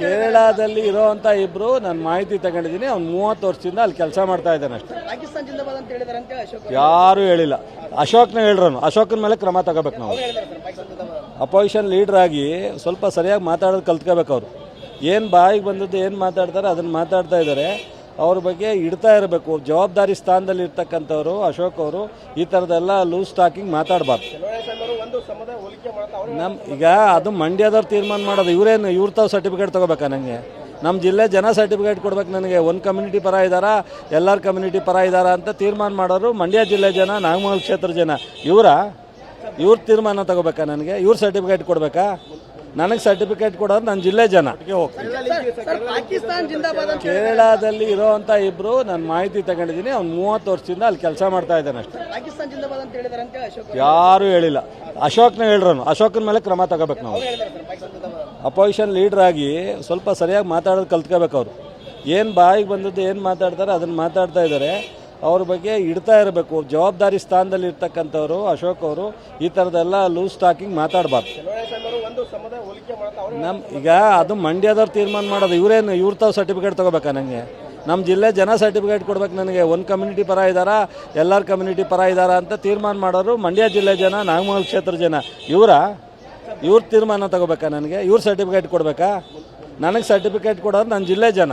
ಕೇರಳದಲ್ಲಿ ಇರೋವಂಥ ಇಬ್ರು ನಾನು ಮಾಹಿತಿ ತಗೊಂಡಿದ್ದೀನಿ. ಅವ್ನು ಮೂವತ್ತು ವರ್ಷದಿಂದ ಅಲ್ಲಿ ಕೆಲಸ ಮಾಡ್ತಾ ಇದ್ದಾನೆ ಅಷ್ಟೇ. ಯಾರು ಹೇಳಿಲ್ಲ. ಅಶೋಕ್ನ ಹೇಳ್ರನು. ಅಶೋಕನ ಮೇಲೆ ಕ್ರಮ ತಗೋಬೇಕು ನಾವು. ಅಪೋಸಿಷನ್ ಲೀಡರ್ ಆಗಿ ಸ್ವಲ್ಪ ಸರಿಯಾಗಿ ಮಾತಾಡೋದು ಕಲ್ತ್ಕೋಬೇಕು ಅವರು. ಏನು ಬಾಯಿಗೆ ಬಂದದ್ದು, ಏನು ಮಾತಾಡ್ತಾರೆ ಅದನ್ನು ಮಾತಾಡ್ತಾ ಇದ್ದಾರೆ. ಅವ್ರ ಬಗ್ಗೆ ಇಡ್ತಾ ಇರಬೇಕು. ಜವಾಬ್ದಾರಿ ಸ್ಥಾನದಲ್ಲಿ ಇರ್ತಕ್ಕಂಥವ್ರು ಅಶೋಕ್ ಅವರು, ಈ ಥರದ್ದೆಲ್ಲ ಲೂಸ್ ಟಾಕಿಂಗ್ ಮಾತಾಡಬಾರ್ದು. ನಮ್ಮ ಈಗ ಅದು ಮಂಡ್ಯದವ್ರು ತೀರ್ಮಾನ ಮಾಡೋದು. ಇವರೇನು ಇವ್ರ ತಾವು ಸರ್ಟಿಫಿಕೇಟ್ ತಗೋಬೇಕಾ ನನಗೆ ನಮ್ಮ ಜಿಲ್ಲೆ ಜನ ಸರ್ಟಿಫಿಕೇಟ್ ಕೊಡ್ಬೇಕು ನನಗೆ. ಒಂದು ಕಮ್ಯುನಿಟಿ ಪರ ಇದ್ದಾರಾ ಎಲ್ಲರ ಕಮ್ಯುನಿಟಿ ಪರ ಇದ್ದಾರಾ ಅಂತ ತೀರ್ಮಾನ ಮಾಡೋರು ಮಂಡ್ಯ ಜಿಲ್ಲೆ ಜನ, ನಾಗಮಂಗಲ ಕ್ಷೇತ್ರ ಜನ. ಇವರ? ಇವ್ರ ತೀರ್ಮಾನ ತಗೋಬೇಕಾ ನನಗೆ? ಇವ್ರ ಸರ್ಟಿಫಿಕೇಟ್ ಕೊಡಬೇಕಾ? ನನಗೆ ಸರ್ಟಿಫಿಕೇಟ್ ಕೊಡೋದು ನನ್ನ ಜಿಲ್ಲೆ ಜನ. ಹೋಗ್ತೀನಿ. ಸರ್ ಪಾಕಿಸ್ತಾನ್ ಜಿಂದಾಬಾದ್ ಅಂತ ಕೇರಳದಲ್ಲಿ ಇರೋವಂಥ ಇಬ್ರು ನಾನು ಮಾಹಿತಿ ತಗೊಂಡಿದ್ದೀನಿ. ಅವ್ನು ಮೂವತ್ತು ವರ್ಷದಿಂದ ಅಲ್ಲಿ ಕೆಲಸ ಮಾಡ್ತಾ ಇದ್ದಾನೆ ಅಷ್ಟೇ. ಯಾರೂ ಜಿಂದಾಬಾದ್ ಅಂತ ಹೇಳಿದಾರೆ ಅಂತ ಅಶೋಕ್ ಯಾರು ಹೇಳಿಲ್ಲ. ಅಶೋಕ್ನ ಹೇಳ್ರನು. ಅಶೋಕನ ಮೇಲೆ ಕ್ರಮ ತಗೋಬೇಕು ನಾವು. ಹೇಳಿದಾರೆ ಸರ್ ಪಾಕಿಸ್ತಾನ್ ಜಿಂದಾಬಾದ್ ಅಪೋಸಿಷನ್ ಲೀಡರ್ ಆಗಿ ಸ್ವಲ್ಪ ಸರಿಯಾಗಿ ಮಾತಾಡೋದು ಕಲ್ತ್ಕೋಬೇಕು ಅವರು. ಏನು ಬಾಯಿಗೆ ಬಂದದ್ದು ಏನು ಮಾತಾಡ್ತಾರೆ ಅದನ್ನು ಮಾತಾಡ್ತಾ ಇದ್ದಾರೆ. ಅವ್ರ ಬಗ್ಗೆ ಇಡ್ತಾ ಇರಬೇಕು. ಜವಾಬ್ದಾರಿ ಸ್ಥಾನದಲ್ಲಿ ಇರ್ತಕ್ಕಂಥವ್ರು ಅಶೋಕ್ ಅವರು ಈ ಥರದ್ದೆಲ್ಲ ಲೂಸ್ ಟಾಕಿಂಗ್ ಮಾತಾಡಬಾರ್ದು. ನಮ್ಮ ಈಗ ಅದು ಮಂಡ್ಯದವ್ರು ತೀರ್ಮಾನ ಮಾಡೋದು. ಇವರೇನು ಇವ್ರ ತಾವು ಸರ್ಟಿಫಿಕೇಟ್ ತೊಗೋಬೇಕಾ ನನಗೆ ನಮ್ಮ ಜಿಲ್ಲೆ ಜನ ಸರ್ಟಿಫಿಕೇಟ್ ಕೊಡ್ಬೇಕು ನನಗೆ. ಒಂದು ಕಮ್ಯುನಿಟಿ ಪರ ಇದ್ದಾರಾ ಎಲ್ಲರ ಕಮ್ಯುನಿಟಿ ಪರ ಇದ್ದಾರಾ ಅಂತ ತೀರ್ಮಾನ ಮಾಡೋರು ಮಂಡ್ಯ ಜಿಲ್ಲೆ ಜನ, ನಾಗಮಂಗಲ ಕ್ಷೇತ್ರ ಜನ. ಇವರ? ಇವ್ರ ತೀರ್ಮಾನ ತಗೋಬೇಕಾ ನನಗೆ? ಇವ್ರ ಸರ್ಟಿಫಿಕೇಟ್ ಕೊಡಬೇಕಾ? ನನಗೆ ಸರ್ಟಿಫಿಕೇಟ್ ಕೊಡೋರು ನನ್ನ ಜಿಲ್ಲೆ ಜನ.